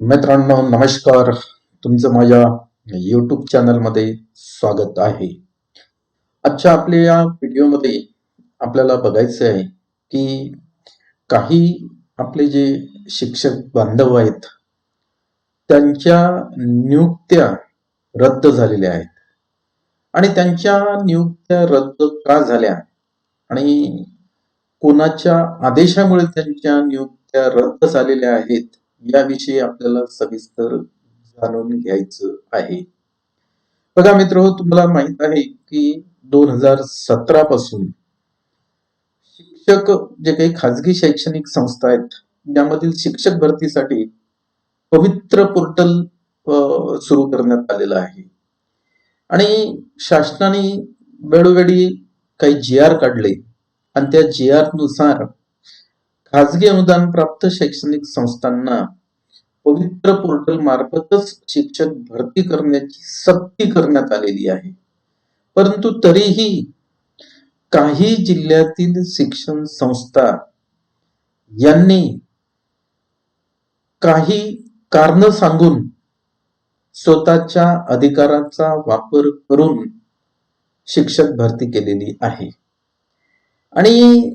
मित्रांनो नमस्कार. तुमचं माझ्या यूट्यूब चॅनलमध्ये स्वागत आहे. आजच्या आपल्या या व्हिडिओमध्ये आपल्याला बघायचं आहे की काही आपले जे शिक्षक बांधव आहेत त्यांच्या नियुक्त्या रद्द झालेल्या आहेत. आणि त्यांच्या नियुक्त्या रद्द का झाल्या? आणि कोणाच्या आदेशामुळे त्यांच्या नियुक्त्या रद्द झालेल्या आहेत? याविषयी आपल्याला सविस्तर जाणून घ्यायचं आहे. बघा मित्र तुम्हाला माहीत आहे की दोन हजार सतरा पासून शिक्षक जे काही खाजगी शैक्षणिक संस्था आहेत यामधील शिक्षक भरतीसाठी पवित्र पोर्टल सुरू करण्यात आलेलं आहे. आणि शासनाने वेळोवेळी काही जी आर काढले. आणि त्या जी आरनुसार खाजगी अनुदान प्राप्त शैक्षणिक संस्थांना पवित्र पोर्टल मार्फतच शिक्षक भरती करण्याची सक्ती करण्यात आलेली आहे. परंतु तरीही काही जिल्ह्यातील शिक्षण संस्था यांनी काही कारण सांगून स्वतःच्या अधिकाराचा वापर करून शिक्षक भरती केलेली आहे. आणि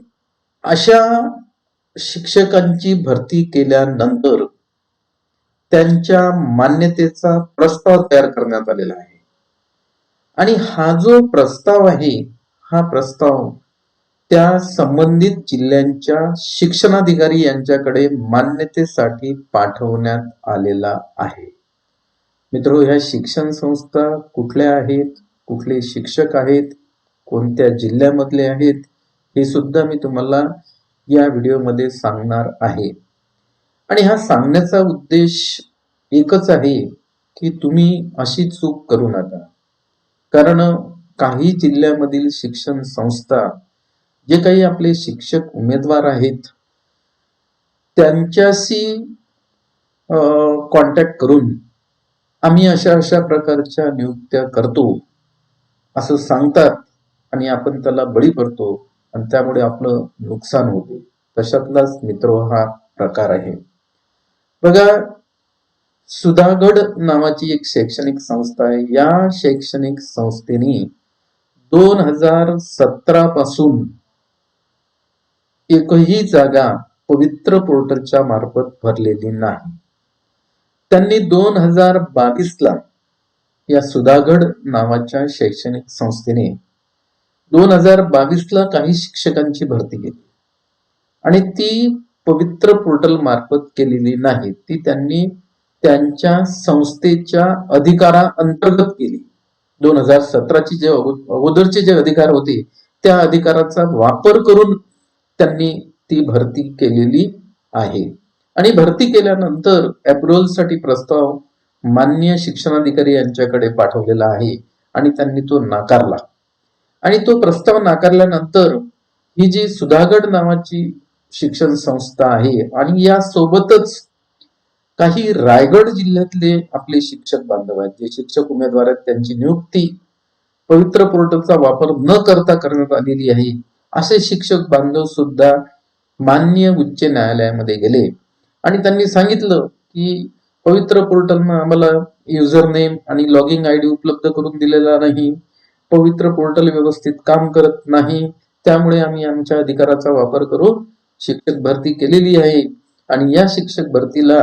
अशा शिक्षकांची भरती केल्यानंतर त्यांच्या मान्यतेचा प्रस्ताव तयार करण्यात आलेला आहे. आणि हा जो प्रस्ताव आहे हा प्रस्ताव त्या संबंधित जिल्ह्यांच्या शिक्षणाधिकारी यांच्याकडे मान्यतेसाठी पाठवण्यात आलेला आहे. मित्र ह्या शिक्षण संस्था कुठल्या आहेत कुठले शिक्षक आहेत कोणत्या जिल्ह्यामधले आहेत हे सुद्धा मी तुम्हाला या व्हिडिओमध्ये सांगणार आहे. आणि हा सांगण्याचा उद्देश एकच आहे की तुम्ही अशी चूक करू नका. कारण काही जिल्ह्यामधील शिक्षण संस्था जे काही आपले शिक्षक उमेदवार आहेत त्यांच्याशी कॉन्टॅक्ट करून आम्ही अशा अशा प्रकारच्या नियुक्त्या करतो असं सांगतात आणि आपण त्याला बळी पडतो. आणि त्यामुळे आपलं नुकसान होते. तशातलाच मित्र हा प्रकार आहे. बघा सुधागड नावाची एक शैक्षणिक संस्था आहे. या शैक्षणिक संस्थेने दोन हजार सतरा पासून एकही जागा पवित्र पोर्टलच्या मार्फत भरलेली नाही. त्यांनी दोन हजार बावीस ला या सुधागड नावाच्या शैक्षणिक संस्थेने दोन हजार बावीस ला काही शिक्षकांची भरती केली. आणि ती पवित्र पोर्टल मार्फत केलेली नाही. ती त्यांनी त्यांच्या संस्थेच्या अधिकारा अंतर्गत केली. दोन हजार सतराची जे अगोदरचे जे अधिकार होते त्या अधिकाराचा वापर करून त्यांनी ती भरती केलेली आहे. आणि भरती केल्यानंतरसाठी प्रस्ताव मान्य शिक्षणाधिकारी यांच्याकडे पाठवलेला आहे आणि त्यांनी तो नाकारला. आणि तो प्रस्ताव नाकारल्यानंतर ही जी सुधागड नावाची शिक्षण संस्था आहे आणि या सोबतच काही रायगड जिल्ह्यातले आपले शिक्षक बांधव आहेत जे शिक्षक उमेदवार आहेत त्यांची नियुक्ती पवित्र पोर्टलचा वापर न करता करण्यात आलेली आहे असे शिक्षक बांधव सुद्धा मान्य उच्च न्यायालयामध्ये गेले. आणि त्यांनी सांगितलं की पवित्र पोर्टलनं आम्हाला युजर नेम आणि लॉगिंग आय डी उपलब्ध करून दिलेला नाही. पवित्र पोर्टल व्यवस्थित काम करत नाही त्यामुळे आम्ही आमच्या अधिकाराचा वापर करून शिक्षक भरती केलेली आहे. आणि या शिक्षक भरतीला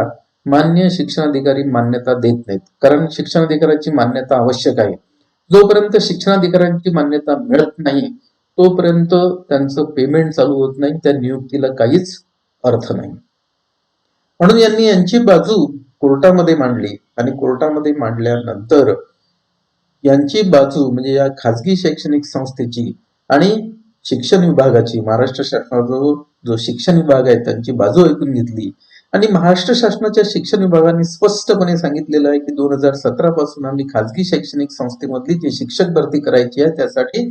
मान्य शिक्षणाधिकारी मान्यता देत नाहीत कारण शिक्षणाधिकाऱ्याची मान्यता आवश्यक आहे. जोपर्यंत शिक्षणाधिकाऱ्यांची मान्यता मिळत नाही तोपर्यंत त्यांचं पेमेंट चालू होत नाही त्या नियुक्तीला काहीच अर्थ नाही. म्हणून यांनी यांची बाजू कोर्टामध्ये मांडली. आणि कोर्टामध्ये मांडल्यानंतर यांची बाजू म्हणजे या खाजगी शैक्षणिक संस्थेची आणि शिक्षण विभागाची महाराष्ट्र शासनाचा जो शिक्षण विभाग आहे त्यांची बाजू ऐकून घेतली. आणि महाराष्ट्र शासनाच्या शिक्षण विभागाने स्पष्टपणे सांगितलेलं आहे की दोन हजार सतरा पासून आम्ही खाजगी शैक्षणिक संस्थेमधली जी शिक्षक भरती करायची आहे त्यासाठी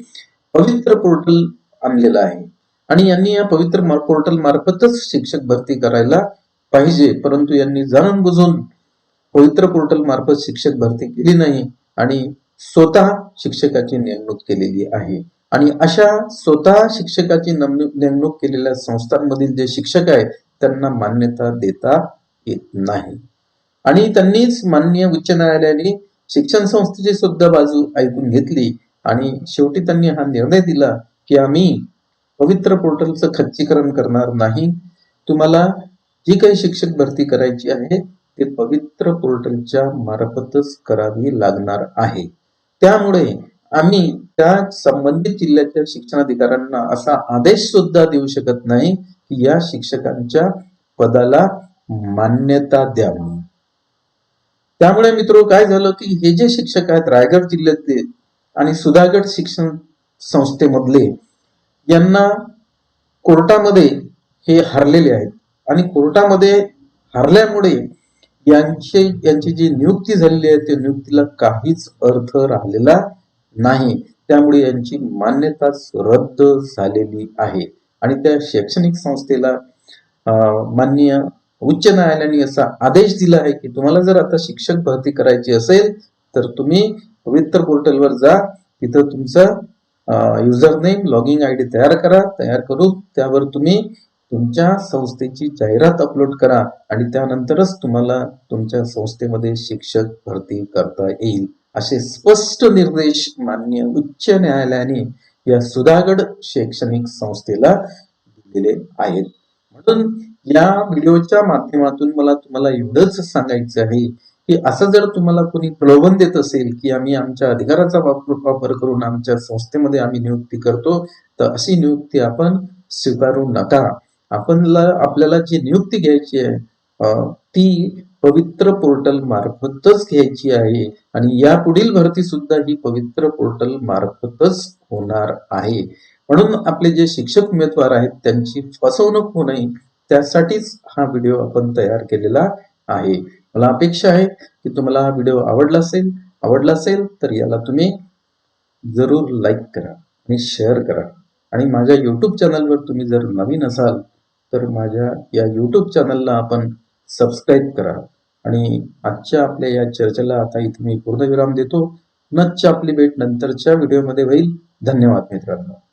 पवित्र पोर्टल आणलेलं आहे. आणि यांनी या पवित्र पोर्टल मार्फतच शिक्षक भरती करायला पाहिजे परंतु यांनी जाणून बुजून पवित्र पोर्टल मार्फत शिक्षक भरती केली नाही आणि स्वतः शिक्षकाची नेमणूक केलेली आहे. आणि अशा स्वतः शिक्षकाची नेमणूक केलेल्या संस्थांमधील जे शिक्षक आहेत त्यांना मान्यता देता येत नाही. आणि त्यांनीच माननीय उच्च न्यायालयाने शिक्षण संस्थेची सुद्धा बाजू ऐकून घेतली. आणि शेवटी त्यांनी हा निर्णय दिला की आम्ही पवित्र पोर्टलचं खच्चीकरण करणार नाही. तुम्हाला जी काही शिक्षक भरती करायची आहे ते पवित्र पोर्टलच्या मार्फतच करावी लागणार आहे. त्यामुळे आम्ही त्या संबंधित जिल्ह्याच्या शिक्षणाधिकाऱ्यांना असा आदेश सुद्धा देऊ शकत नाही की या शिक्षकांच्या पदाला मान्यता द्यावी. त्यामुळे मित्र काय झालं की हे जे शिक्षक आहेत रायगड जिल्ह्यातले आणि सुधागड शिक्षण संस्थेमधले यांना कोर्टामध्ये हे हरलेले आहेत. आणि कोर्टामध्ये हरल्यामुळे यांचे यांची जी नियुक्ती झालेली आहे त्या नियुक्तीला काहीच अर्थ राहिलेला नाही. त्यामुळे यांची मान्यताच रद्द झालेली आहे. आणि त्या शैक्षणिक संस्थेला मान्य माननीय उच्च न्यायालयाने असा आदेश दिला आहे की तुम्हाला जर आता शिक्षक भरती करायची असेल तर तुम्ही पवित्र पोर्टलवर जा. तिथं तुमचं user name login I D तयार करा. तयार करून त्यावर तुम्ही तुमच्या संस्थेची जाहिरात अपलोड करा आणि त्यानंतरच तुम्हाला तुमच्या संस्थेमध्ये शिक्षक भरती करता येईल. असे स्पष्ट निर्देश मान्य उच्च न्यायालयाने या सुधागड शैक्षणिक संस्थेला दिलेले आहेत. म्हणून या व्हिडिओच्या माध्यमातून मला तुम्हाला एवढंच सांगायचं आहे की असं जर तुम्हाला कोणी प्रलोभन देत असेल की आम्ही आमच्या अधिकाराचा वापर वापर करून आमच्या संस्थेमध्ये आम्ही नियुक्ती करतो तर अशी नियुक्ती आपण स्वीकारू नका. आपणला आपल्याला जी नियुक्ती घ्यायची आहे ती पवित्र पोर्टल मार्फतच घ्यायची आहे आणि या पुढील भरती सुद्धा ही पवित्र पोर्टल मार्फतच होणार आहे. म्हणून आपले जे शिक्षक उमेदवार आहेत त्यांची फसवणूक होऊ नये त्यासाठीच हा व्हिडिओ आपण तयार केलेला आहे. मला अपेक्षा आहे की तुम्हाला हा व्हिडिओ आवडला असेल आवडला असेल तर याला तुम्ही जरूर लाईक करा आणि शेअर करा. आणि माझ्या यूट्यूब चॅनलवर तुम्ही जर नवीन असाल तर माझ्या या यूट्यूब चॅनलला आपण सबस्क्राईब करा. आणि आजच्या आपल्या या चर्चेला आता इथे मी पूर्णविराम देतो. पुनश्च आपली भेट नंतरच्या व्हिडिओमध्ये होईल. धन्यवाद मित्रांनो.